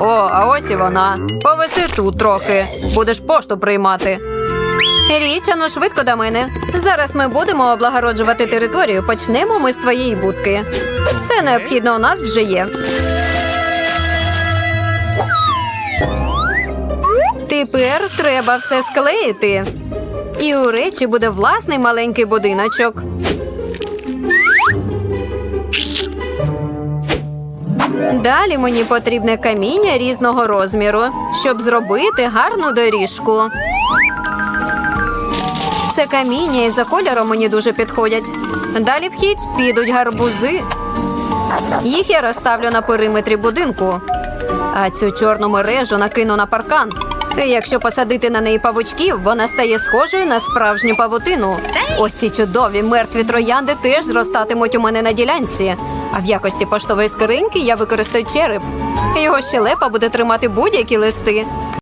О, а ось і вона. Повиси тут трохи. Будеш пошту приймати. Річано швидко до мене. Зараз ми будемо облагороджувати територію. Почнемо ми з твоєї будки. Все необхідне у нас вже є. Тепер треба все склеїти. І у речі буде власний маленький будиночок. Далі мені потрібне каміння різного розміру, щоб зробити гарну доріжку. Це каміння і за кольором мені дуже підходять. Далі в хід підуть гарбузи. Їх я розставлю на периметрі будинку. А цю чорну мережу накину на паркан. Якщо посадити на неї павучків, вона стає схожою на справжню павутину. Ось ці чудові мертві троянди теж зростатимуть у мене на ділянці. А в якості поштової скриньки я використаю череп. Його щелепа буде тримати будь-які листи.